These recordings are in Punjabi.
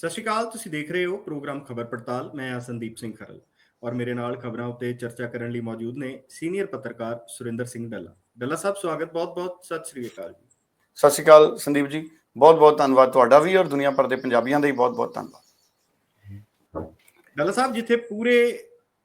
ਸਤਿ ਸ਼੍ਰੀ ਅਕਾਲ ਤੁਸੀਂ ਦੇਖ ਰਹੇ ਹੋ ਪ੍ਰੋਗਰਾਮ ਖਬਰ ਪੜਤਾਲ। ਮੈਂ ਹਾਂ ਸੰਦੀਪ ਸਿੰਘ ਖਰਲ ਔਰ ਮੇਰੇ ਨਾਲ ਖਬਰਾਂ ਉੱਤੇ ਚਰਚਾ ਕਰਨ ਲਈ ਮੌਜੂਦ ਨੇ ਸੀਨੀਅਰ ਪੱਤਰਕਾਰ ਸੁਰਿੰਦਰ ਸਿੰਘ ਡੱਲਾ। ਡੱਲਾ ਸਾਹਿਬ ਸਵਾਗਤ ਬਹੁਤ-ਬਹੁਤ ਸਤਿ ਸ਼੍ਰੀ ਅਕਾਲ ਜੀ। ਸਤਿ ਸ਼੍ਰੀ ਅਕਾਲ ਸੰਦੀਪ ਜੀ ਬਹੁਤ ਬਹੁਤ ਧੰਨਵਾਦ ਤੁਹਾਡਾ ਵੀ ਔਰ ਦੁਨੀਆ ਭਰ ਦੇ ਪੰਜਾਬੀਆਂ ਦਾ ਹੀ ਬਹੁਤ ਬਹੁਤ ਧੰਨਵਾਦ। ਡੱਲਾ ਸਾਹਿਬ ਜਿੱਥੇ ਪੂਰੇ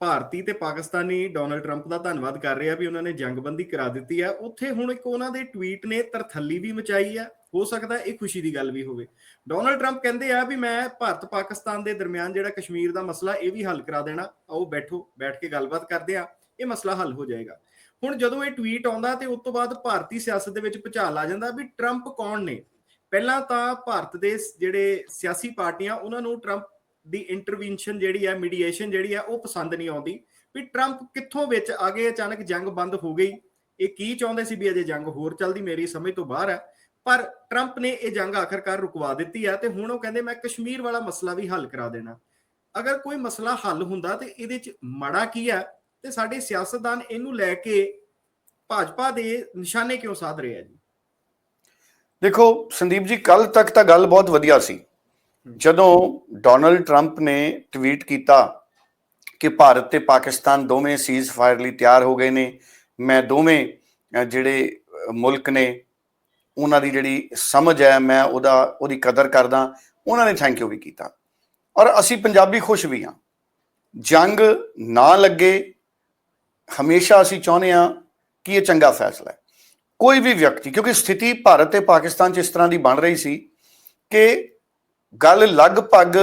ਭਾਰਤੀ ਤੇ ਪਾਕਿਸਤਾਨੀ ਡੋਨਲਡ ਟਰੰਪ ਦਾ ਧੰਨਵਾਦ ਕਰ ਰਹੇ ਆ ਵੀ ਉਹਨਾਂ ਨੇ ਜੰਗਬੰਦੀ ਕਰਾ ਦਿੱਤੀ ਆ ਉੱਥੇ ਹੁਣ ਇੱਕ ਉਹਨਾਂ ਦੇ ਟਵੀਟ ਨੇ ਤਰਥੱਲੀ ਵੀ ਮਚਾਈ ਆ। ਹੋ ਸਕਦਾ ਇਹ ਖੁਸ਼ੀ ਦੀ ਗੱਲ ਵੀ ਹੋਵੇ। ਡੋਨਲਡ ਟਰੰਪ ਕਹਿੰਦੇ ਆ ਵੀ ਮੈਂ ਭਾਰਤ ਪਾਕਿਸਤਾਨ ਦੇ ਦਰਮਿਆਨ ਜਿਹੜਾ ਕਸ਼ਮੀਰ ਦਾ ਮਸਲਾ ਇਹ ਵੀ ਹੱਲ ਕਰਾ ਦੇਣਾ, ਆਓ ਬੈਠੋ, ਬੈਠ ਕੇ ਗੱਲਬਾਤ ਕਰਦੇ ਆ, ਇਹ ਮਸਲਾ ਹੱਲ ਹੋ ਜਾਏਗਾ। ਹੁਣ ਜਦੋਂ ਇਹ ਟਵੀਟ ਆਉਂਦਾ ਤੇ ਉਸ ਤੋਂ ਬਾਅਦ ਭਾਰਤੀ ਸਿਆਸਤ ਦੇ ਵਿੱਚ ਭੁਚਾਲ ਆ ਜਾਂਦਾ ਵੀ ਟਰੰਪ ਕੌਣ ਨੇ? ਪਹਿਲਾਂ ਤਾਂ ਭਾਰਤ ਦੇ ਜਿਹੜੇ ਸਿਆਸੀ ਪਾਰਟੀਆਂ, ਉਹਨਾਂ ਨੂੰ ਟਰੰਪ ਦੀ ਇੰਟਰਵੈਂਸ਼ਨ ਜਿਹੜੀ ਹੈ ਮੀਡੀਏਸ਼ਨ ਜਿਹੜੀ ਹੈ ਉਹ ਪਸੰਦ ਨਹੀਂ ਆਉਂਦੀ। ਵੀ ਟਰੰਪ ਕਿੱਥੋਂ ਵਿੱਚ ਆ ਗਏ, ਅਚਾਨਕ ਜੰਗ ਬੰਦ ਹੋ ਗਈ। ਇਹ ਕੀ ਚਾਹੁੰਦੇ ਸੀ ਵੀ ਅਜੇ ਜੰਗ ਹੋਰ ਚੱਲਦੀ, ਮੇਰੀ ਸਮਝ ਤੋਂ ਬਾਹਰ ਹੈ ਪਰ ਟਰੰਪ ਨੇ ਇਹ ਜੰਗ ਆਖਰਕਾਰ ਰੁਕਵਾ ਦਿੱਤੀ ਹੈ ਤੇ ਹੁਣ ਉਹ ਕਹਿੰਦੇ ਮੈਂ ਕਸ਼ਮੀਰ ਵਾਲਾ ਮਸਲਾ ਵੀ ਹੱਲ ਕਰਾ ਦੇਣਾ। ਅਗਰ ਕੋਈ ਮਸਲਾ ਹੱਲ ਹੁੰਦਾ ਤੇ ਇਹਦੇ ਚ ਮੜਾ ਕੀ ਹੈ ਤੇ ਸਾਡੇ ਸਿਆਸਤਦਾਨ ਇਹਨੂੰ ਲੈ ਕੇ ਭਾਜਪਾ ਦੇ ਨਿਸ਼ਾਨੇ ਕਿਉਂ ਸਾਧ ਰਹੇ ਆ ਜੀ? ਦੇਖੋ ਸੰਦੀਪ ਜੀ ਕੱਲ ਤੱਕ ਤਾਂ ਗੱਲ ਬਹੁਤ ਵਧੀਆ ਸੀ। ਜਦੋਂ ਡੋਨਲਡ ਟਰੰਪ ਨੇ ਟਵੀਟ ਕੀਤਾ ਕਿ ਭਾਰਤ ਤੇ ਪਾਕਿਸਤਾਨ ਦੋਵੇਂ ਸੀਜ਼ ਫਾਇਰ ਲਈ ਤਿਆਰ ਹੋ ਗਏ ਨੇ ਮੈਂ ਦੋਵੇਂ ਜਿਹੜੇ ਮੁਲਕ ਨੇ ਉਹਨਾਂ ਦੀ ਜਿਹੜੀ ਸਮਝ ਹੈ, ਮੈਂ ਉਹਦਾ, ਉਹਦੀ ਕਦਰ ਕਰਦਾ, ਉਹਨਾਂ ਨੇ ਥੈਂਕ ਯੂ ਵੀ ਕੀਤਾ। ਔਰ ਅਸੀਂ ਪੰਜਾਬੀ ਖੁਸ਼ ਵੀ ਹਾਂ। ਜੰਗ ਨਾ ਲੱਗੇ, ਹਮੇਸ਼ਾ ਅਸੀਂ ਚਾਹੁੰਦੇ ਹਾਂ ਕਿ ਇਹ ਚੰਗਾ ਫੈਸਲਾ ਹੈ। ਕੋਈ ਵੀ ਵਿਅਕਤੀ, ਕਿਉਂਕਿ ਸਥਿਤੀ ਭਾਰਤ ਤੇ ਪਾਕਿਸਤਾਨ 'ਚ ਇਸ ਤਰ੍ਹਾਂ ਦੀ ਬਣ ਰਹੀ ਸੀ ਕਿ ਗੱਲ ਲਗਭਗ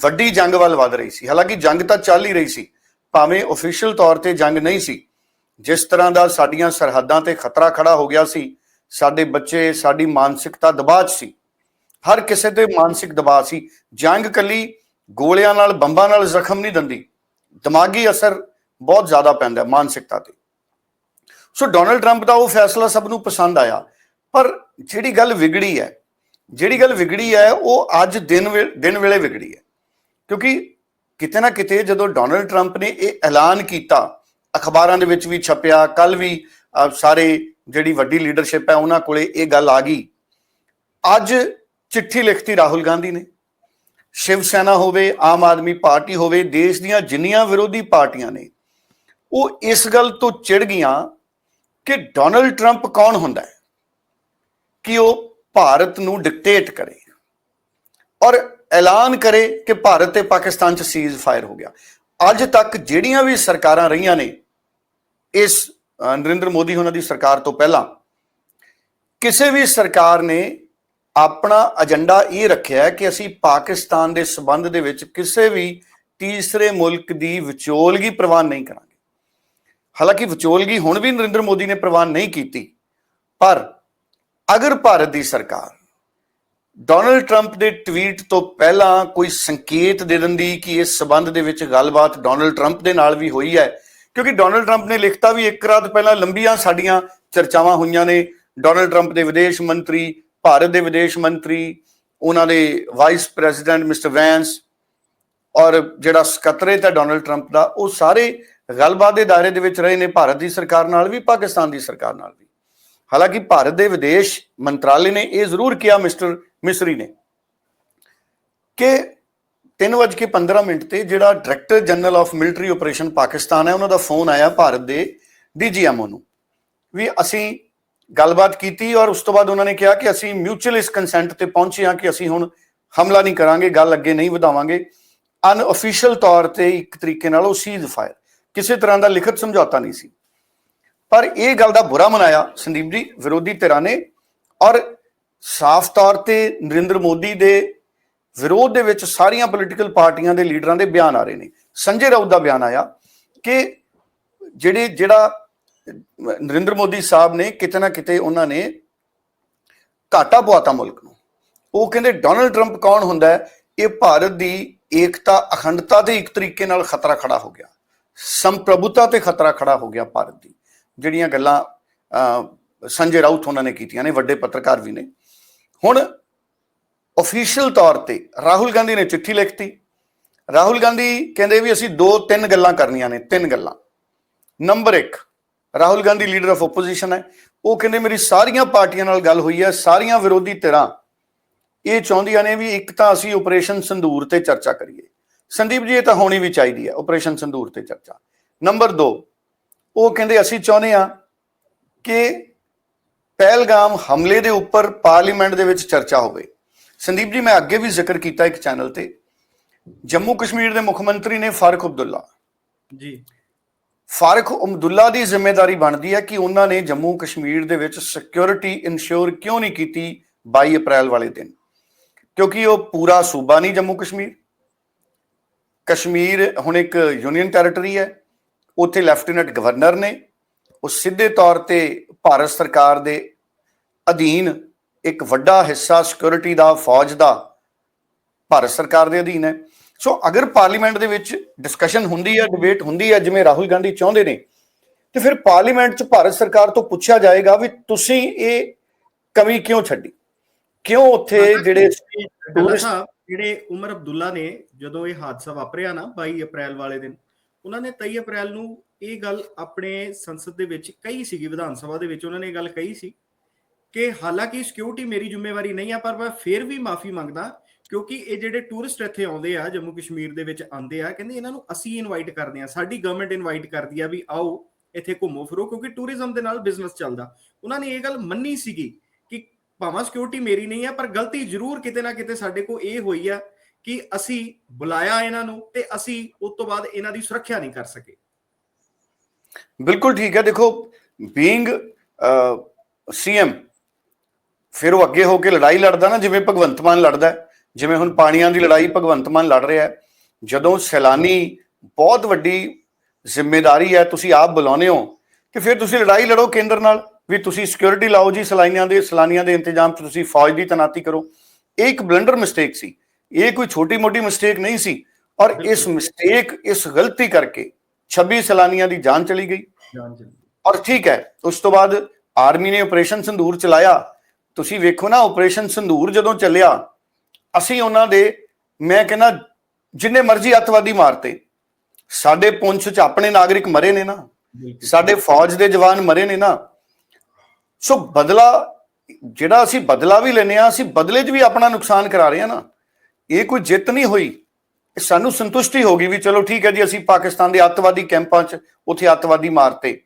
ਵੱਡੀ ਜੰਗ ਵੱਲ ਵਧ ਰਹੀ ਸੀ। ਹਾਲਾਂਕਿ ਜੰਗ ਤਾਂ ਚੱਲ ਹੀ ਰਹੀ ਸੀ, ਭਾਵੇਂ ਅਫੀਸ਼ੀਅਲ ਤੌਰ ਤੇ ਜੰਗ ਨਹੀਂ ਸੀ। ਜਿਸ ਤਰ੍ਹਾਂ ਦਾ ਸਾਡੀਆਂ ਸਰਹੱਦਾਂ ਤੇ ਖਤਰਾ ਖੜਾ ਹੋ ਗਿਆ ਸੀ ਸਾਡੇ ਬੱਚੇ, ਸਾਡੀ ਮਾਨਸਿਕਤਾ ਦਬਾਅ 'ਚ ਸੀ। ਹਰ ਕਿਸੇ ਤੇ ਮਾਨਸਿਕ ਦਬਾਅ ਸੀ। ਜੰਗ ਕੱਲੀ ਗੋਲਿਆਂ ਨਾਲ, ਬੰਬਾਂ ਨਾਲ ਜ਼ਖਮ ਨਹੀਂ ਦਿੰਦੀ। ਦਿਮਾਗੀ ਅਸਰ ਬਹੁਤ ਜ਼ਿਆਦਾ ਪੈਂਦਾ ਮਾਨਸਿਕਤਾ ਤੇ। ਸੋ ਡੋਨਲਡ ਟਰੰਪ ਦਾ ਉਹ ਫੈਸਲਾ ਸਭ ਨੂੰ ਪਸੰਦ ਆਇਆ। ਪਰ ਜਿਹੜੀ ਗੱਲ ਵਿਗੜੀ ਹੈ, ਜਿਹੜੀ ਗੱਲ ਵਿਗੜੀ ਹੈ, ਉਹ ਅੱਜ ਦਿਨ ਵੇ- ਦਿਨ ਵੇਲੇ ਵਿਗੜੀ ਹੈ। ਕਿਉਂਕਿ ਕਿਤੇ ਨਾ ਕਿਤੇ ਜਦੋਂ ਡੋਨਲਡ ਟਰੰਪ ਨੇ ਇਹ ਐਲਾਨ ਕੀਤਾ, ਅਖਬਾਰਾਂ ਦੇ ਵਿੱਚ ਵੀ ਛਪਿਆ ਕੱਲ ਵੀ ਸਾਰੇ ਜਿਹੜੀ ਵੱਡੀ ਲੀਡਰਸ਼ਿਪ ਹੈ, ਉਹਨਾਂ ਕੋਲੇ ਇਹ ਗੱਲ ਆ ਗਈ। ਅੱਜ ਚਿੱਠੀ ਲਿਖਤੀ ਰਾਹੁਲ ਗਾਂਧੀ ਨੇ। ਸ਼ਿਵ ਸੈਨਾ ਹੋਵੇ, ਆਮ ਆਦਮੀ ਪਾਰਟੀ ਹੋਵੇ, ਦੇਸ਼ ਦੀਆਂ ਜਿੰਨੀਆਂ ਵਿਰੋਧੀ ਪਾਰਟੀਆਂ ਨੇ, ਉਹ ਇਸ ਗੱਲ ਤੋਂ ਚਿੜ ਗਈਆਂ ਕਿ ਡੋਨਲਡ ਟਰੰਪ ਕੌਣ ਹੁੰਦਾ ਹੈ? ਕਿ ਉਹ ਭਾਰਤ ਨੂੰ ਡਿਕਟੇਟ ਕਰੇ ਔਰ ਐਲਾਨ ਕਰੇ ਕਿ ਭਾਰਤ ਤੇ ਪਾਕਿਸਤਾਨ ਚ ਸੀਜ਼ ਫਾਇਰ ਹੋ ਗਿਆ। ਅੱਜ ਤੱਕ ਜਿਹੜੀਆਂ ਵੀ ਸਰਕਾਰਾਂ ਰਹੀਆਂ ਨੇ, ਇਸ ਨਰਿੰਦਰ ਮੋਦੀ ਉਹਨਾਂ ਦੀ ਸਰਕਾਰ ਤੋਂ ਪਹਿਲਾਂ ਕਿਸੇ ਵੀ ਸਰਕਾਰ ਨੇ ਆਪਣਾ ਏਜੰਡਾ ਇਹ ਰੱਖਿਆ ਕਿ ਅਸੀਂ ਪਾਕਿਸਤਾਨ ਦੇ ਸਬੰਧ ਦੇ ਵਿੱਚ ਕਿਸੇ ਵੀ ਤੀਸਰੇ ਮੁਲਕ ਦੀ ਵਿਚੋਲਗੀ ਪ੍ਰਵਾਨ ਨਹੀਂ ਕਰਾਂਗੇ। ਹਾਲਾਂਕਿ ਵਿਚੋਲਗੀ ਹੁਣ ਵੀ ਨਰਿੰਦਰ ਮੋਦੀ ਨੇ ਪ੍ਰਵਾਨ ਨਹੀਂ ਕੀਤੀ, ਪਰ ਅਗਰ ਭਾਰਤ ਦੀ ਸਰਕਾਰ ਡੋਨਲਡ ਟਰੰਪ ਦੇ ਟਵੀਟ ਤੋਂ ਪਹਿਲਾਂ ਕੋਈ ਸੰਕੇਤ ਦੇ ਦਿੰਦੀ ਕਿ ਇਸ ਸਬੰਧ ਦੇ ਵਿੱਚ ਗੱਲਬਾਤ ਡੋਨਲਡ ਟਰੰਪ ਦੇ ਨਾਲ ਵੀ ਹੋਈ ਹੈ ਕਿਉਂਕਿ ਡੋਨਲਡ ਟਰੰਪ ਨੇ ਲਿਖਤਾ ਵੀ ਇੱਕ ਰਾਤ ਪਹਿਲਾਂ ਲੰਬੀਆਂ ਸਾਡੀਆਂ ਚਰਚਾਵਾਂ ਹੋਈਆਂ ਨੇ। ਡੋਨਲਡ ਟਰੰਪ ਦੇ ਵਿਦੇਸ਼ ਮੰਤਰੀ, ਭਾਰਤ ਦੇ ਵਿਦੇਸ਼ ਮੰਤਰੀ, ਉਹਨਾਂ ਦੇ ਵਾਈਸ ਪ੍ਰੈਜ਼ੀਡੈਂਟ ਮਿਸਟਰ ਵੈਂਸ ਔਰ ਜਿਹੜਾ ਸਕੱਤਰੇਤ ਹੈ ਡੋਨਲਡ ਟਰੰਪ ਦਾ, ਉਹ ਸਾਰੇ ਗੱਲਬਾਤ ਦੇ ਦਾਇਰੇ ਦੇ ਵਿੱਚ ਰਹੇ ਨੇ, ਭਾਰਤ ਦੀ ਸਰਕਾਰ ਨਾਲ ਵੀ, ਪਾਕਿਸਤਾਨ ਦੀ ਸਰਕਾਰ ਨਾਲ ਵੀ। ਹਾਲਾਂਕਿ ਭਾਰਤ ਦੇ ਵਿਦੇਸ਼ ਮੰਤਰਾਲੇ ਨੇ ਇਹ ਜ਼ਰੂਰ ਕਿਹਾ, ਮਿਸਟਰ ਮਿਸਰੀ ਨੇ, ਕਿ 3:15 ਮਿੰਟ ਤੇ ਜਿਹੜਾ director general of military operation Pakistan ਹੈ, ਉਹਨਾਂ ਦਾ ਫੋਨ ਆਇਆ ਭਾਰਤ ਦੇ ਡੀਜੀਐਮਓ ਨੂੰ ਵੀ ਅਸੀਂ ਗੱਲਬਾਤ ਕੀਤੀ ਔਰ ਉਸ ਤੋਂ ਬਾਅਦ ਉਹਨਾਂ ਨੇ ਕਿਹਾ ਕਿ ਅਸੀਂ ਮਿਊਚੁਅਲ ਇਸ ਕੰਸੈਂਟ ਤੇ ਪਹੁੰਚੇ ਹਾਂ ਕਿ ਅਸੀਂ ਹੁਣ ਹਮਲਾ ਨਹੀਂ ਕਰਾਂਗੇ, ਗੱਲ ਅੱਗੇ ਨਹੀਂ ਵਧਾਵਾਂਗੇ। ਅਨਅਫੀਸ਼ੀਅਲ ਤੌਰ ਤੇ ਇੱਕ ਤਰੀਕੇ ਨਾਲ ਉਹ ਸੀਜ਼ ਫਾਇਰ ਕਿਸੇ ਤਰ੍ਹਾਂ ਦਾ ਲਿਖਤ ਸਮਝੌਤਾ ਨਹੀਂ ਸੀ। ਪਰ ਇਹ ਗੱਲ ਦਾ ਬੁਰਾ ਮਨਾਇਆ ਸੰਦੀਪ ਜੀ, ਵਿਰੋਧੀ ਧਿਰਾਂ ਨੇ। ਔਰ ਸਾਫ਼ ਤੌਰ ਤੇ ਨਰਿੰਦਰ ਮੋਦੀ ਦੇ ਵਿਰੋਧ ਦੇ ਵਿੱਚ ਸਾਰੀਆਂ ਪੋਲੀਟੀਕਲ ਪਾਰਟੀਆਂ ਦੇ ਲੀਡਰਾਂ ਦੇ ਬਿਆਨ ਆ ਰਹੇ ਨੇ। ਸੰਜੇ ਰਾਉਤ ਦਾ ਬਿਆਨ ਆਇਆ ਕਿ ਜਿਹੜੇ, ਜਿਹੜਾ ਨਰਿੰਦਰ ਮੋਦੀ ਸਾਹਿਬ ਨੇ ਕਿਤੇ ਨਾ ਕਿਤੇ ਉਹਨਾਂ ਨੇ ਘਾਟਾ ਪਵਾਤਾ ਮੁਲਕ ਨੂੰ। ਉਹ ਕਹਿੰਦੇ, ਡੋਨਲਡ ਟਰੰਪ ਕੌਣ ਹੁੰਦਾ ਹੈ? ਇਹ ਭਾਰਤ ਦੀ ਏਕਤਾ, ਅਖੰਡਤਾ ਦੇ ਇੱਕ ਤਰੀਕੇ ਨਾਲ ਖਤਰਾ ਖੜਾ ਹੋ ਗਿਆ। ਸੰਪ੍ਰਭੁਤਾ ਤੇ ਖਤਰਾ ਖੜਾ ਹੋ ਗਿਆ ਭਾਰਤ ਦੀ। ਜਿਹੜੀਆਂ ਗੱਲਾਂ ਸੰਜੇ ਰਾਉਤ ਉਹਨਾਂ ਨੇ ਕੀਤੀਆਂ ਨੇ, ਵੱਡੇ ਪੱਤਰਕਾਰ ਵੀ ਨੇ। ਹੁਣ ਅਫੀਸ਼ੀਅਲ ਤੌਰ ਤੇ ਰਾਹੁਲ ਗਾਂਧੀ ਨੇ ਚਿੱਠੀ ਲਿਖਤੀ। ਰਾਹੁਲ ਗਾਂਧੀ ਕਹਿੰਦੇ ਵੀ ਅਸੀਂ ਦੋ ਤਿੰਨ ਗੱਲਾਂ ਕਰਨੀਆਂ ਨੇ, ਤਿੰਨ ਗੱਲਾਂ। Number 1 Rahul Gandhi leader of opposition ਹੈ। ਉਹ ਕਹਿੰਦੇ ਮੇਰੀ ਸਾਰੀਆਂ ਪਾਰਟੀਆਂ ਨਾਲ ਗੱਲ ਹੋਈ ਹੈ, ਸਾਰੀਆਂ ਵਿਰੋਧੀ ਧਿਰਾਂ ਇਹ ਚਾਹੁੰਦੀਆਂ ਨੇ ਵੀ ਇੱਕ ਤਾਂ ਅਸੀਂ ਆਪਰੇਸ਼ਨ ਸੰਧੂਰ ਤੇ ਚਰਚਾ ਕਰੀਏ। ਸੰਦੀਪ ਜੀ, ਇਹ ਤਾਂ ਹੋਣੀ ਵੀ ਚਾਹੀਦੀ ਹੈ ਆਪਰੇਸ਼ਨ ਸੰਧੂਰ ਤੇ ਚਰਚਾ। ਨੰਬਰ 2 ਉਹ ਕਹਿੰਦੇ ਅਸੀਂ ਚਾਹੁੰਦੇ ਆ ਕਿ ਪਹਿਲਗਾਮ ਹਮਲੇ ਦੇ ਉੱਪਰ ਪਾਰਲੀਮੈਂਟ ਦੇ ਵਿੱਚ ਚਰਚਾ ਹੋਵੇ। ਸੰਦੀਪ ਜੀ ਮੈਂ ਅੱਗੇ ਵੀ ਜ਼ਿਕਰ ਕੀਤਾ ਇੱਕ ਚੈਨਲ ਤੇ। ਜੰਮੂ ਕਸ਼ਮੀਰ ਦੇ ਮੁੱਖ ਮੰਤਰੀ ਨੇ ਫਾਰਕ ਅਬਦੁੱਲਾ। ਜੀ। ਫਾਰਕ ਅਬਦੁੱਲਾ ਦੀ ਜ਼ਿੰਮੇਵਾਰੀ ਬਣਦੀ ਹੈ ਕਿ ਉਹਨਾਂ ਨੇ ਜੰਮੂ ਕਸ਼ਮੀਰ ਦੇ ਵਿੱਚ ਸਿਕਿਉਰਿਟੀ ਇਨਸ਼ੋਰ ਕਿਉਂ ਨਹੀਂ ਕੀਤੀ 22 ਅਪ੍ਰੈਲ ਵਾਲੇ ਦਿਨ? ਕਿਉਂਕਿ ਉਹ ਪੂਰਾ ਸੂਬਾ ਨਹੀਂ ਜੰਮੂ ਕਸ਼ਮੀਰ। ਕਸ਼ਮੀਰ ਹੁਣ ਇੱਕ ਯੂਨੀਅਨ ਟੈਰੀਟਰੀ ਹੈ। ਉੱਥੇ ਲੈਫਟੀਨੈਂਟ ਗਵਰਨਰ ਨੇ। ਉਹ ਸਿੱਧੇ ਤੌਰ ਤੇ ਭਾਰਤ ਸਰਕਾਰ ਦੇ ਅਧੀਨ ਇੱਕ ਵੱਡਾ ਹਿੱਸਾ ਸਿਕਿਉਰਿਟੀ ਦਾ ਫੌਜ ਦਾ ਭਾਰਤ ਸਰਕਾਰ ਦੇ ਅਧੀਨ ਹੈ। ਸੋ ਅਗਰ ਪਾਰਲੀਮੈਂਟ ਦੇ ਵਿੱਚ ਡਿਸਕਸ਼ਨ ਹੁੰਦੀ ਹੈ ਡਿਬੇਟ ਹੁੰਦੀ ਹੈ ਜਿਵੇਂ ਰਾਹੁਲ ਗਾਂਧੀ ਚਾਹੁੰਦੇ ਨੇ ਤੇ ਫਿਰ ਪਾਰਲੀਮੈਂਟ 'ਚ ਭਾਰਤ ਸਰਕਾਰ ਤੋਂ ਪੁੱਛਿਆ ਜਾਏਗਾ ਵੀ ਤੁਸੀਂ ਇਹ ਕਮੀ ਕਿਉਂ ਛੱਡੀ? ਕਿਉਂ ਉੱਥੇ ਜਿਹੜੇ ਟੂਰਿਸਟ ਜਿਹੜੇ ਉਮਰ ਅਬਦੁੱਲਾ ਨੇ ਜਦੋਂ ਇਹ ਹਾਦਸਾ ਵਾਪਰਿਆ ਨਾ 22 ਅਪ੍ਰੈਲ ਵਾਲੇ ਦਿਨ ਉਹਨਾਂ ਨੇ 23 ਅਪ੍ਰੈਲ ਨੂੰ ਇਹ ਗੱਲ ਆਪਣੇ ਸੰਸਦ ਦੇ ਵਿੱਚ ਕਹੀ ਸੀਗੀ ਵਿਧਾਨ ਸਭਾ ਦੇ ਵਿੱਚ ਉਹਨਾਂ ਨੇ ਇਹ ਗੱਲ ਕਹੀ ਸੀ ਕਿ ਹਾਲਾਂਕਿ ਸਿਕਿਉਰਿਟੀ ਮੇਰੀ ਜ਼ਿੰਮੇਵਾਰੀ ਨਹੀਂ ਆ, ਪਰ ਮੈਂ ਫਿਰ ਵੀ ਮਾਫੀ ਮੰਗਦਾ ਕਿਉਂਕਿ ਇਹ ਜਿਹੜੇ ਟੂਰਿਸਟ ਇੱਥੇ ਆਉਂਦੇ ਆ, ਜੰਮੂ ਕਸ਼ਮੀਰ ਦੇ ਵਿੱਚ ਆਉਂਦੇ ਆ, ਕਹਿੰਦੇ ਇਹਨਾਂ ਨੂੰ ਅਸੀਂ ਇਨਵਾਈਟ ਕਰਦੇ ਆ, ਸਾਡੀ ਗਵਰਨਮੈਂਟ ਇਨਵਾਈਟ ਕਰਦੀ ਆ ਵੀ ਆਓ, ਇੱਥੇ ਘੁੰਮੋ ਫਿਰੋ, ਕਿਉਂਕਿ ਟੂਰਿਜ਼ਮ ਦੇ ਨਾਲ ਬਿਜ਼ਨਸ ਚੱਲਦਾ। ਉਹਨਾਂ ਨੇ ਇਹ ਗੱਲ ਮੰਨੀ ਸੀਗੀ ਕਿ ਭਾਵੇਂ ਸਿਕਿਉਰਿਟੀ ਮੇਰੀ ਨਹੀਂ ਆ, ਪਰ ਗਲਤੀ ਜ਼ਰੂਰ ਕਿਤੇ ਨਾ ਕਿਤੇ ਸਾਡੇ ਕੋ ਇਹ ਹੋਈ ਆ ਕਿ ਅਸੀਂ ਬੁਲਾਇਆ ਇਹਨਾਂ ਨੂੰ ਤੇ ਅਸੀਂ ਉਸ ਤੋਂ ਬਾਅਦ ਇਹਨਾਂ ਦੀ ਸੁਰੱਖਿਆ ਨਹੀਂ ਕਰ ਸਕੇ। ਬਿਲਕੁਲ ਠੀਕ ਹੈ ਦੇਖੋ ਬੀਇੰਗ ਸੀਐਮ ਫਿਰ ਉਹ ਅੱਗੇ ਹੋ ਕੇ ਲੜਾਈ ਲੜਦਾ ਨਾ ਜਿਵੇਂ ਭਗਵੰਤ ਮਾਨ ਲੜਦਾ ਜਿਵੇਂ ਹੁਣ ਪਾਣੀਆਂ ਦੀ ਲੜਾਈ ਭਗਵੰਤ ਮਾਨ ਲੜ ਰਿਹਾ ਹੈ। ਜਦੋਂ ਸੈਲਾਨੀ ਬਹੁਤ ਵੱਡੀ ਜ਼ਿੰਮੇਵਾਰੀ ਹੈ ਤੁਸੀਂ ਆਪ ਬੁਲਾਉਨੇ ਹੋ ਕਿ ਫਿਰ ਤੁਸੀਂ ਲੜਾਈ ਲੜੋ ਕੇਂਦਰ ਨਾਲ ਵੀ ਤੁਸੀਂ ਸਿਕਿਉਰਿਟੀ ਲਾਓ ਜੀ ਸਲਾਈਆਂ ਦੇ ਸਲਾਨੀਆਂ ਦੇ ਇੰਤਜ਼ਾਮ 'ਚ ਤੁਸੀਂ ਫੌਜ ਦੀ ਤੈਨਾਤੀ ਕਰੋ। ਇਹ ਇੱਕ ਬਲੰਡਰ ਮਿਸਟੇਕ ਸੀ। ਇਹ ਕੋਈ ਛੋਟੀ ਮੋਟੀ ਮਿਸਟੇਕ ਨਹੀਂ ਸੀ। ਔਰ ਇਸ ਮਿਸਟੇਕ ਇਸ ਗਲਤੀ ਕਰਕੇ 26 ਸਲਾਨੀਆਂ ਦੀ ਜਾਨ ਚਲੀ ਗਈ। ਜਾਨ ਚੱਲੀ ਔਰ ਠੀਕ ਹੈ ਉਸ ਤੋਂ ਬਾਅਦ ਆਰਮੀ ਨੇ ਆਪਰੇਸ਼ਨ ਸੰਦੂਰ ਚਲਾਇਆ। ਤੁਸੀਂ ਵੇਖੋ ਨਾ ਆਪਰੇਸ਼ਨ ਸੰਦੂਰ ਜਦੋਂ ਚੱਲਿਆ ਅਸੀਂ ਉਹਨਾਂ ਦੇ ਮੈਂ ਕਹਿੰਦਾ ਜਿੰਨੇ ਮਰਜ਼ੀ ਅੱਤਵਾਦੀ ਮਾਰਤੇ ਸਾਡੇ ਪੁੰਛ ਚ ਆਪਣੇ ਨਾਗਰਿਕ ਮਰੇ ਨੇ ਨਾ ਸਾਡੇ ਫੌਜ ਦੇ ਜਵਾਨ ਮਰੇ ਨੇ ਨਾ। ਸੋ ਬਦਲਾ ਜਿਹੜਾ ਅਸੀਂ ਬਦਲਾ ਵੀ ਲੈਨੇ ਆ ਅਸੀਂ ਬਦਲੇ 'ਚ ਵੀ ਆਪਣਾ ਨੁਕਸਾਨ ਕਰਾ ਰਹੇ ਆ ਨਾ। ਇਹ ਕੋਈ ਜਿੱਤ ਨਹੀਂ ਹੋਈ। ਸਾਨੂੰ ਸੰਤੁਸ਼ਟੀ ਹੋ ਗਈ ਵੀ ਚਲੋ ਠੀਕ ਹੈ ਜੀ ਅਸੀਂ ਪਾਕਿਸਤਾਨ ਦੇ ਅੱਤਵਾਦੀ ਕੈਂਪਾਂ 'ਚ ਉੱਥੇ ਅੱਤਵਾਦੀ ਮਾਰਤੇ।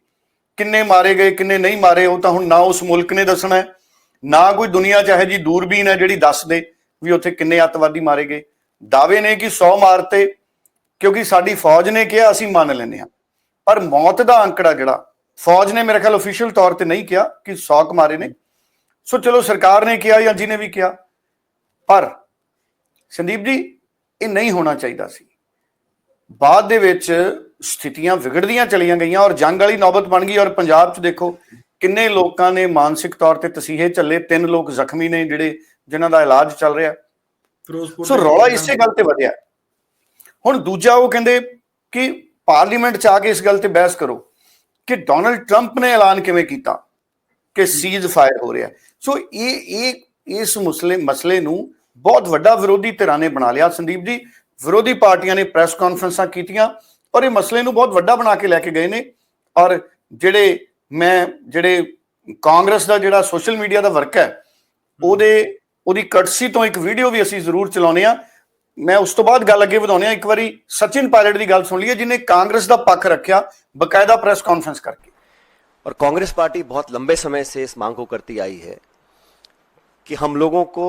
ਕਿੰਨੇ ਮਾਰੇ ਗਏ ਕਿੰਨੇ ਨਹੀਂ ਮਾਰੇ ਉਹ ਤਾਂ ਹੁਣ ਨਾ ਉਸ ਮੁਲਕ ਨੇ ਦੱਸਣਾ ਹੈ। ਨਾ ਕੋਈ ਦੁਨੀਆ 'ਚ ਇਹੋ ਜੀ ਦੂਰਬੀਨ ਹੈ ਜਿਹੜੀ ਦੱਸ ਦੇ ਵੀ ਉੱਥੇ ਕਿੰਨੇ ਅੱਤਵਾਦੀ ਮਾਰੇ ਗਏ। ਦਾਅਵੇ ਨੇ ਕਿ 100 ਮਾਰਤੇ, ਕਿਉਂਕਿ ਸਾਡੀ ਫੌਜ ਨੇ ਕਿਹਾ, ਅਸੀਂ ਮੰਨ ਲੈਨੇ ਆ ਪਰ ਮੌਤ ਦਾ ਅੰਕੜਾ ਜਿਹੜਾ, ਫੌਜ ਨੇ ਮੇਰੇ ਖਿਆਲ ਅਫੀਸ਼ੀਅਲ ਤੌਰ ਤੇ ਨਹੀਂ ਕਿਹਾ ਕਿ 100 ਕੁ ਮਾਰੇ ਨੇ। ਸੋ ਚਲੋ ਸਰਕਾਰ ਨੇ ਕਿਹਾ ਜਾਂ ਜਿਹਨੇ ਵੀ ਕਿਹਾ, ਪਰ ਸੰਦੀਪ ਜੀ, ਇਹ ਨਹੀਂ ਹੋਣਾ ਚਾਹੀਦਾ ਸੀ। ਬਾਅਦ ਦੇ ਵਿੱਚ ਸਥਿਤੀਆਂ ਵਿਗੜਦੀਆਂ ਚਲੀਆਂ ਗਈਆਂ ਔਰ ਜੰਗ ਵਾਲੀ ਨੌਬਤ ਬਣ ਗਈ ਔਰ ਪੰਜਾਬ 'ਚ ਦੇਖੋ ਕਿੰਨੇ ਲੋਕਾਂ ਨੇ ਮਾਨਸਿਕ ਤੌਰ ਤੇ ਤਸੀਹੇ ਚੱਲੇ? ਤਿੰਨ ਲੋਕ ਜ਼ਖਮੀ ਨੇ ਜਿਹੜੇ ਜਿਨ੍ਹਾਂ ਦਾ ਇਲਾਜ ਚੱਲ ਰਿਹਾ। ਫਿਰੋਜ਼ਪੁਰ ਸੋ ਰੌਲਾ ਇਸੇ ਗੱਲ ਤੇ ਵਧਿਆ। ਹੁਣ ਦੂਜਾ ਉਹ ਕਹਿੰਦੇ ਕਿ ਪਾਰਲੀਮੈਂਟ ਚ ਆ ਕੇ ਇਸ ਗੱਲ ਤੇ ਬਹਿਸ ਕਰੋ ਕਿ ਡੋਨਲਡ ਟਰੰਪ ਨੇ ਐਲਾਨ ਕਿਵੇਂ ਕੀਤਾ ਕਿ ਸੀਜ਼ ਫਾਇਰ ਹੋ ਰਿਹਾ। ਸੋ ਇਹ ਇਹ ਇਸ ਮੁਸਲੇ ਮਸਲੇ ਨੂੰ ਬਹੁਤ ਵੱਡਾ ਵਿਰੋਧੀ ਧਿਰਾਂ ਨੇ ਬਣਾ ਲਿਆ। ਸੰਦੀਪ ਜੀ ਵਿਰੋਧੀ ਪਾਰਟੀਆਂ ਨੇ ਪ੍ਰੈਸ ਕਾਨਫਰੰਸਾਂ ਕੀਤੀਆਂ ਔਰ ਇਹ ਮਸਲੇ ਨੂੰ ਬਹੁਤ ਵੱਡਾ ਬਣਾ ਕੇ ਲੈ ਕੇ ਗਏ ਨੇ ਔਰ ਜਿਹੜੇ ਮੈਂ ਜਿਹੜੇ ਕਾਂਗਰਸ ਦਾ ਜਿਹੜਾ ਸੋਸ਼ਲ ਮੀਡੀਆ ਦਾ ਵਰਕ ਹੈ ਉਹਦੇ ਉਹਦੀ ਕਟਸੀ ਤੋਂ ਇੱਕ ਵੀਡੀਓ ਵੀ ਅਸੀਂ ਜ਼ਰੂਰ ਚਲਾਉਨੇ ਆ ਮੈਂ ਉਸ ਤੋਂ ਬਾਅਦ ਗੱਲ ਅੱਗੇ ਵਧਾਉਨੇ ਆ ਇੱਕ ਵਾਰੀ ਸਚਿਨ ਪਾਇਲਟ ਦੀ ਗੱਲ ਸੁਣ ਲਈਏ ਜਿਨੇ ਕਾਂਗਰਸ ਦਾ ਪੱਖ ਰੱਖਿਆ ਬਕਾਇਦਾ ਪ੍ਰੈਸ ਕਾਨਫਰੰਸ ਕਰਕੇ और कांग्रेस पार्टी बहुत लंबे समय से इस मांग को करती आई है कि हम लोगों को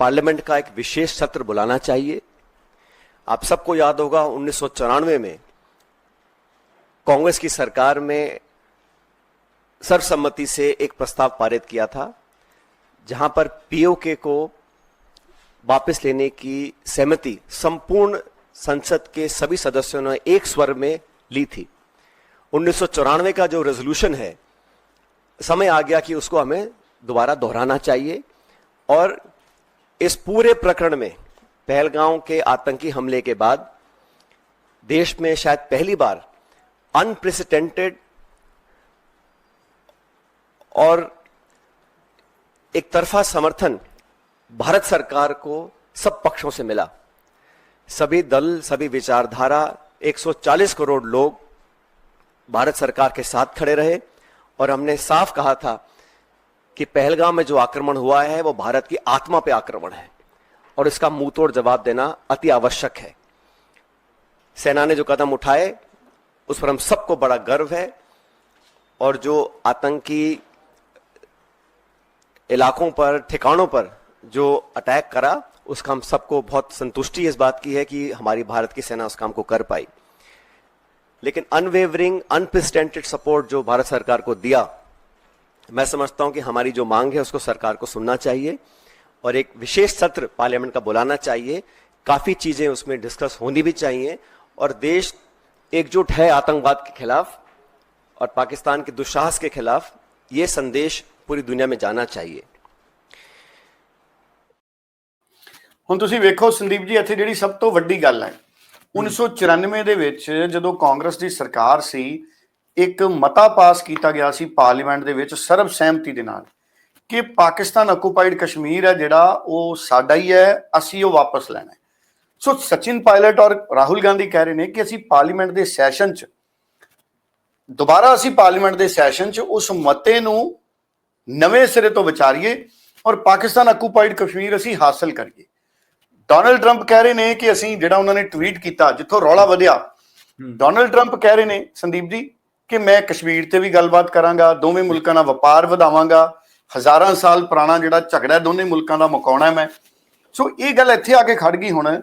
पार्लियामेंट का एक विशेष सत्र बुलाना चाहिए आप सबको याद होगा उन्नीस में कांग्रेस की सरकार में सर्वसम्मति से एक प्रस्ताव पारित किया था, जहाँ पर पीओके को वापस लेने की सहमति संपूर्ण संसद के सभी सदस्यों ने एक स्वर में ली थी। उन्नीस सौ चौरानवे का जो रेजोल्यूशन है, समय आ गया कि उसको हमें दोबारा दोहराना चाहिए, और इस पूरे प्रकरण में पहलगांव के आतंकी हमले के बाद देश में शायद पहली बार अनप्रेसिडेंटेड और एक तरफा समर्थन भारत सरकार को सब पक्षों से मिला। सभी दल, सभी विचारधारा 140 करोड़ लोग भारत सरकार के साथ खड़े रहे और हमने साफ़ कहा था कि पहलगाम में जो आक्रमण हुआ है, वो भारत की आत्मा पे आक्रमण है और इसका मुँह तोड़ जवाब देना अति आवश्यक है। सेना ने जो कदम उठाए, उस पर हम सबको बड़ा गर्व है और जो आतंकी इलाकों पर, ठिकानों पर जो अटैक करा उसका हम सबको बहुत संतुष्टि इस बात की है कि हमारी भारत की सेना उस काम को कर पाई। लेकिन अनवेवरिंग अनप्रेसिडेंटेड सपोर्ट जो भारत सरकार को दिया, मैं समझता हूँ कि हमारी जो मांग है उसको सरकार को सुनना चाहिए और एक विशेष सत्र पार्लियामेंट का बुलाना चाहिए। काफ़ी चीज़ें उसमें डिस्कस होनी भी चाहिए और देश एकजुट है आतंकवाद के खिलाफ और पाकिस्तान के दुस्साहस के खिलाफ। ये संदेश ਪੂਰੀ ਦੁਨੀਆ ਵਿੱਚ ਜਾਣਾ ਚਾਹੀਏ। ਹੁਣ ਤੁਸੀਂ ਵੇਖੋ ਸੰਦੀਪ ਜੀ, ਇੱਥੇ ਜਿਹੜੀ ਸਭ ਤੋਂ ਵੱਡੀ ਗੱਲ ਹੈ 1994 ਦੇ ਵਿੱਚ ਜਦੋਂ ਕਾਂਗਰਸ ਦੀ ਸਰਕਾਰ ਸੀ, ਇੱਕ ਮਤਾ ਪਾਸ ਕੀਤਾ ਗਿਆ ਸੀ ਪਾਰਲੀਮੈਂਟ ਦੇ ਵਿੱਚ ਸਰਬ ਸਹਿਮਤੀ ਦੇ ਨਾਲ ਕਿ ਪਾਕਿਸਤਾਨ ਆਕੂਪਾਈਡ ਕਸ਼ਮੀਰ ਹੈ, ਜਿਹੜਾ ਉਹ ਸਾਡਾ ਹੀ ਹੈ, ਅਸੀਂ ਉਹ ਵਾਪਸ ਲੈਣਾ ਸੋ ਸਚਿਨ ਪਾਇਲਟ ਔਰ ਰਾਹੁਲ ਗਾਂਧੀ ਕਹਿ ਰਹੇ ਨੇ ਕਿ ਅਸੀਂ ਪਾਰਲੀਮੈਂਟ ਦੇ ਸੈਸ਼ਨ 'ਚ, ਦੁਬਾਰਾ ਅਸੀਂ ਪਾਰਲੀਮੈਂਟ ਦੇ ਸੈਸ਼ਨ 'ਚ ਉਸ ਮਤੇ ਨੂੰ ਨਵੇਂ ਸਿਰੇ ਤੋਂ ਵਿਚਾਰੀਏ ਔਰ ਪਾਕਿਸਤਾਨ ਆਕੂਪਾਈਡ ਕਸ਼ਮੀਰ ਅਸੀਂ ਹਾਸਲ ਕਰੀਏ। ਡੋਨਲਡ ਟਰੰਪ ਕਹਿ ਰਹੇ ਨੇ ਕਿ ਅਸੀਂ ਜਿਹੜਾ ਉਹਨਾਂ ਨੇ ਟਵੀਟ ਕੀਤਾ ਜਿੱਥੋਂ ਰੌਲਾ ਵਧਿਆ ਡੋਨਲਡ ਟਰੰਪ ਕਹਿ ਰਹੇ ਨੇ ਸੰਦੀਪ ਜੀ ਕਿ ਮੈਂ ਕਸ਼ਮੀਰ ਤੇ ਵੀ ਗੱਲਬਾਤ ਕਰਾਂਗਾ ਦੋਵੇਂ ਮੁਲਕਾਂ ਨਾਲ ਵਪਾਰ ਵਧਾਵਾਂਗਾ ਹਜ਼ਾਰਾਂ ਸਾਲ ਪੁਰਾਣਾ ਜਿਹੜਾ ਝਗੜਾ ਦੋਨੇ ਮੁਲਕਾਂ ਦਾ ਮੁਕਾਉਣਾ ਹੈ ਮੈਂ। ਸੋ ਇਹ ਗੱਲ ਇੱਥੇ ਆ ਕੇ ਖੜ ਗਈ ਹੁਣ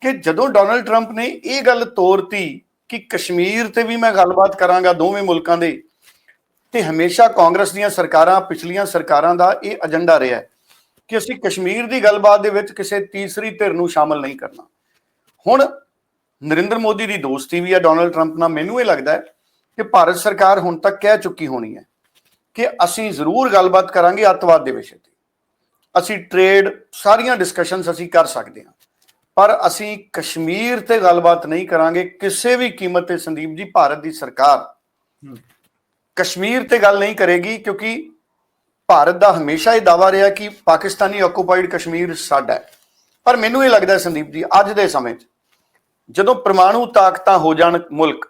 ਕਿ ਜਦੋਂ ਡੋਨਲਡ ਟਰੰਪ ਨੇ ਇਹ ਗੱਲ ਤੋਰਤੀ ਕਿ ਕਸ਼ਮੀਰ ਤੇ ਵੀ ਮੈਂ ਗੱਲਬਾਤ ਕਰਾਂਗਾ ਦੋਵੇਂ ਮੁਲਕਾਂ ਦੇ ਤੇ ਹਮੇਸ਼ਾ ਕਾਂਗਰਸ ਦੀਆਂ ਸਰਕਾਰਾਂ, ਪਿਛਲੀਆਂ ਸਰਕਾਰਾਂ ਦਾ ਇਹ ਏਜੰਡਾ ਰਿਹਾ ਕਿ ਅਸੀਂ ਕਸ਼ਮੀਰ ਦੀ ਗੱਲਬਾਤ ਦੇ ਵਿੱਚ ਕਿਸੇ ਤੀਸਰੀ ਧਿਰ ਨੂੰ ਸ਼ਾਮਲ ਨਹੀਂ ਕਰਨਾ। ਹੁਣ ਨਰਿੰਦਰ ਮੋਦੀ ਦੀ ਦੋਸਤੀ ਵੀ ਹੈ ਡੋਨਲਡ ਟਰੰਪ ਨਾਲ, ਮੈਨੂੰ ਇਹ ਲੱਗਦਾ ਹੈ ਕਿ ਭਾਰਤ ਸਰਕਾਰ ਹੁਣ ਤੱਕ ਕਹਿ ਚੁੱਕੀ ਹੋਣੀ ਹੈ ਕਿ ਅਸੀਂ ਜ਼ਰੂਰ ਗੱਲਬਾਤ ਕਰਾਂਗੇ ਅੱਤਵਾਦ ਦੇ ਵਿਸ਼ੇ ਤੇ। ਅਸੀਂ ਟ੍ਰੇਡ ਸਾਰੀਆਂ ਡਿਸਕਸ਼ਨਸ ਅਸੀਂ ਕਰ ਸਕਦੇ ਹਾਂ, ਪਰ ਅਸੀਂ ਕਸ਼ਮੀਰ ਤੇ ਗੱਲਬਾਤ ਨਹੀਂ ਕਰਾਂਗੇ। ਕਿਸੇ ਵੀ ਕੀਮਤ ਤੇ ਸੰਦੀਪ ਜੀ, ਭਾਰਤ ਦੀ ਸਰਕਾਰ ਕਸ਼ਮੀਰ ਤੇ ਗੱਲ ਨਹੀਂ ਕਰੇਗੀ ਕਿਉਂਕਿ ਭਾਰਤ ਦਾ ਹਮੇਸ਼ਾ ਇਹ ਦਾਵਾ ਰਿਹਾ ਕਿ ਪਾਕਿਸਤਾਨੀ ਆਕੂਪਾਈਡ ਕਸ਼ਮੀਰ ਸਾਡਾ ਹੈ। ਪਰ ਮੈਨੂੰ ਇਹ ਲੱਗਦਾ ਸੰਦੀਪ ਜੀ, ਅੱਜ ਦੇ ਸਮੇਂ 'ਚ ਜਦੋਂ ਪਰਮਾਣੂ ਤਾਕਤਾਂ ਹੋ ਜਾਣ ਮੁਲਕ,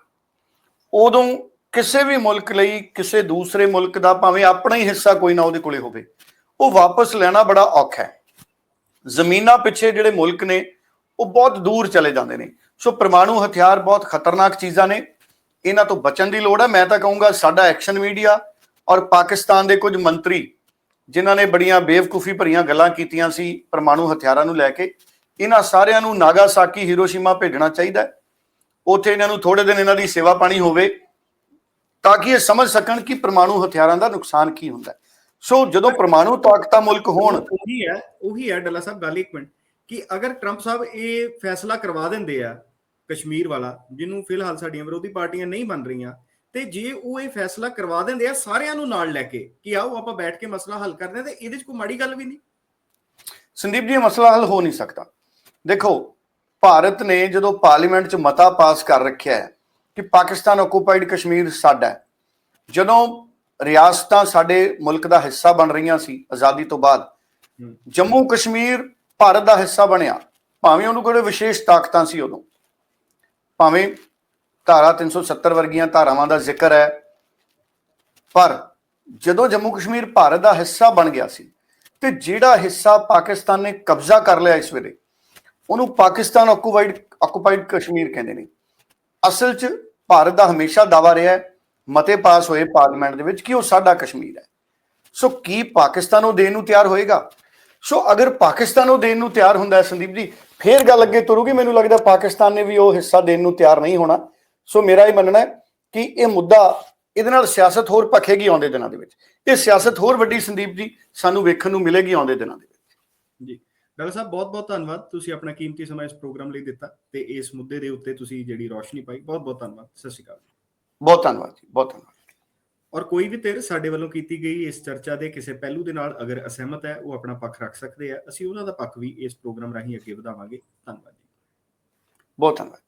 ਉਦੋਂ ਕਿਸੇ ਵੀ ਮੁਲਕ ਲਈ ਕਿਸੇ ਦੂਸਰੇ ਮੁਲਕ ਦਾ ਭਾਵੇਂ ਆਪਣਾ ਹੀ ਹਿੱਸਾ ਕੋਈ ਨਾ ਉਹਦੇ ਕੋਲੇ ਹੋਵੇ, ਉਹ ਵਾਪਸ ਲੈਣਾ ਬੜਾ ਔਖਾ ਹੈ। ਜ਼ਮੀਨਾਂ ਪਿੱਛੇ ਜਿਹੜੇ ਮੁਲਕ ਨੇ, ਉਹ ਬਹੁਤ ਦੂਰ ਚਲੇ ਜਾਂਦੇ ਨੇ। ਸੋ ਪਰਮਾਣੂ ਹਥਿਆਰ ਬਹੁਤ ਖਤਰਨਾਕ ਚੀਜ਼ਾਂ ਨੇ। ਇਹਨਾਂ ਤੋਂ ਬਚਣ ਦੀ ਲੋੜ ਹੈ। ਮੈਂ ਤਾਂ ਕਹੂੰਗਾ ਸਾਡਾ ਐਕਸ਼ਨ ਮੀਡੀਆ ਔਰ ਪਾਕਿਸਤਾਨ ਦੇ ਕੁਝ ਮੰਤਰੀ, ਜਿਨ੍ਹਾਂ ਨੇ ਬੜੀਆਂ ਬੇਵਕੂਫੀ ਭਰੀਆਂ ਗੱਲਾਂ ਕੀਤੀਆਂ ਸੀ ਪਰਮਾਣੂ ਹਥਿਆਰਾਂ ਨੂੰ ਲੈ ਕੇ, ਇਹਨਾਂ ਸਾਰਿਆਂ ਨੂੰ ਨਾਗਾਸਾਕੀ ਹੀਰੋਸ਼ੀਮਾ ਭੇਜਣਾ ਚਾਹੀਦਾ ਹੈ। ਉੱਥੇ ਇਹਨਾਂ ਨੂੰ ਥੋੜੇ ਦਿਨ ਇਹਨਾਂ ਦੀ ਸੇਵਾ ਪਾਣੀ ਹੋਵੇ, ਤਾਂ ਕਿ ਇਹ ਸਮਝ ਸਕਣ ਕਿ ਪਰਮਾਣੂ ਹਥਿਆਰਾਂ ਦਾ ਨੁਕਸਾਨ ਕੀ ਹੁੰਦਾ ਹੈ। ਸੋ ਜਦੋਂ ਪਰਮਾਣੂ ਤਾਕਤਾਂ ਮੁਲਕ ਹੋਣ ਉਹੀ ਹੈ ਉਹੀ ਹੈ ਡੱਲਾ ਸਾਹਿਬ, ਗੱਲ ਇੱਕ ਮਿੰਟ। ਕਿ ਅਗਰ ਟਰੰਪ ਸਾਹਿਬ ਇਹ ਫੈਸਲਾ ਕਰਵਾ ਦਿੰਦੇ ਆ ਕਸ਼ਮੀਰ ਵਾਲਾ ਜਿਹਨੂੰ ਫਿਲਹਾਲ ਸਾਡੀਆਂ ਵਿਰੋਧੀ ਪਾਰਟੀਆਂ ਨਹੀਂ ਬਣ ਰਹੀਆਂ ਤੇ ਜੇ ਉਹ ਇਹ ਫੈਸਲਾ ਕਰਵਾ ਦਿੰਦੇ ਆ ਸਾਰਿਆਂ ਨੂੰ ਨਾਲ ਲੈ ਕੇ ਕਿ ਆਓ ਆਪਾਂ ਬੈਠ ਕੇ ਮਸਲਾ ਹੱਲ ਕਰਦੇ ਆ ਤੇ ਇਹਦੇ 'ਚ ਕੋਈ ਮਾੜੀ ਗੱਲ ਵੀ ਨਹੀਂ? ਸੰਦੀਪ ਜੀ ਮਸਲਾ ਹੱਲ ਹੋ ਨਹੀਂ ਸਕਦਾ। ਦੇਖੋ ਭਾਰਤ ਨੇ ਜਦੋਂ ਪਾਰਲੀਮੈਂਟ 'ਚ ਮਤਾ ਪਾਸ ਕਰ ਰੱਖਿਆ ਹੈ ਕਿ ਪਾਕਿਸਤਾਨ ਆਕੂਪਾਈਡ ਕਸ਼ਮੀਰ ਸਾਡਾ ਹੈ ਜਦੋਂ ਰਿਆਸਤਾਂ ਸਾਡੇ ਮੁਲਕ ਦਾ ਹਿੱਸਾ ਬਣ ਰਹੀਆਂ ਸੀ ਆਜ਼ਾਦੀ ਤੋਂ ਬਾਅਦ ਜੰਮੂ ਕਸ਼ਮੀਰ ਭਾਰਤ ਦਾ ਹਿੱਸਾ ਬਣਿਆ ਭਾਵੇਂ ਉਹਨੂੰ ਕੋਲੇ ਵਿਸ਼ੇਸ਼ ਤਾਕਤਾਂ ਸੀ ਉਦੋਂ। ਭਾਵੇਂ ਧਾਰਾ 370 ਵਰਗੀਆਂ ਧਾਰਾਵਾਂ ਦਾ ਜ਼ਿਕਰ ਹੈ, ਪਰ ਜਦੋਂ ਜੰਮੂ ਕਸ਼ਮੀਰ ਭਾਰਤ ਦਾ ਹਿੱਸਾ ਬਣ ਗਿਆ ਸੀ ਤੇ ਜਿਹੜਾ ਹਿੱਸਾ ਪਾਕਿਸਤਾਨ ਨੇ ਕਬਜ਼ਾ ਕਰ ਲਿਆ ਇਸ ਵੇਲੇ, ਉਹਨੂੰ ਪਾਕਿਸਤਾਨ ਆਕੂਪਾਈਡ ਆਕੂਪਾਈਡ ਕਸ਼ਮੀਰ ਕਹਿੰਦੇ ਨੇ। ਅਸਲ 'ਚ ਭਾਰਤ ਦਾ ਹਮੇਸ਼ਾ ਦਾਵਾ ਰਿਹਾ ਹੈ, ਮਤੇ ਪਾਸ ਹੋਏ ਪਾਰਲੀਮੈਂਟ ਦੇ ਵਿੱਚ ਕਿ ਉਹ ਸਾਡਾ ਕਸ਼ਮੀਰ ਹੈ। ਸੋ ਕੀ ਪਾਕਿਸਤਾਨ ਉਹ ਦੇਣ ਨੂੰ ਤਿਆਰ ਹੋਏਗਾ? ਸੋ ਅਗਰ ਪਾਕਿਸਤਾਨ ਉਹ ਦੇਣ ਨੂੰ ਤਿਆਰ ਹੁੰਦਾ ਹੈ ਸੰਦੀਪ ਜੀ ਫੇਰ ਗੱਲ ਅੱਗੇ ਤੁਰੂਗੀ ਮੈਨੂੰ ਲੱਗਦਾ ਪਾਕਿਸਤਾਨ ਨੇ ਵੀ ਉਹ ਹਿੱਸਾ ਦੇਣ ਨੂੰ ਤਿਆਰ ਨਹੀਂ ਹੋਣਾ। ਸੋ ਮੇਰਾ ਇਹ ਮੰਨਣਾ ਹੈ ਕਿ ਇਹ ਮੁੱਦਾ ਇਹਦੇ ਨਾਲ ਸਿਆਸਤ ਹੋਰ ਭਖੇਗੀ ਆਉਂਦੇ ਦਿਨਾਂ ਦੇ ਵਿੱਚ। ਇਹ ਸਿਆਸਤ ਹੋਰ ਵੱਡੀ ਸੰਦੀਪ ਜੀ ਸਾਨੂੰ ਵੇਖਣ ਨੂੰ ਮਿਲੇਗੀ ਆਉਂਦੇ ਦਿਨਾਂ ਦੇ ਵਿੱਚ। ਜੀ। ਡਾਕਟਰ ਸਾਹਿਬ ਬਹੁਤ ਬਹੁਤ ਧੰਨਵਾਦ। ਤੁਸੀਂ ਆਪਣਾ ਕੀਮਤੀ ਸਮਾਂ ਇਸ ਪ੍ਰੋਗਰਾਮ ਲਈ ਦਿੱਤਾ ਤੇ ਇਸ ਮੁੱਦੇ ਦੇ ਉੱਤੇ ਤੁਸੀਂ ਜਿਹੜੀ ਰੋਸ਼ਨੀ ਪਾਈ ਬਹੁਤ ਬਹੁਤ ਧੰਨਵਾਦ। ਸਤਿ ਸ਼੍ਰੀ ਅਕਾਲ ਬਹੁਤ ਧੰਨਵਾਦ ਜੀ ਬਹੁਤ ਧੰਨਵਾਦ। ਔਰ ਕੋਈ ਵੀ ਧਿਰ ਸਾਡੇ ਵੱਲੋਂ ਕੀਤੀ ਗਈ ਇਸ ਚਰਚਾ ਦੇ ਕਿਸੇ ਪਹਿਲੂ ਦੇ ਨਾਲ ਅਗਰ ਅਸਹਿਮਤ ਹੈ, ਉਹ ਆਪਣਾ ਪੱਖ ਰੱਖ ਸਕਦੇ ਆ। ਅਸੀਂ ਉਹਨਾਂ ਦਾ ਪੱਖ ਵੀ ਇਸ ਪ੍ਰੋਗਰਾਮ ਰਾਹੀਂ ਅੱਗੇ ਵਧਾਵਾਂਗੇ। ਧੰਨਵਾਦ ਜੀ। ਬਹੁਤ ਧੰਨਵਾਦ।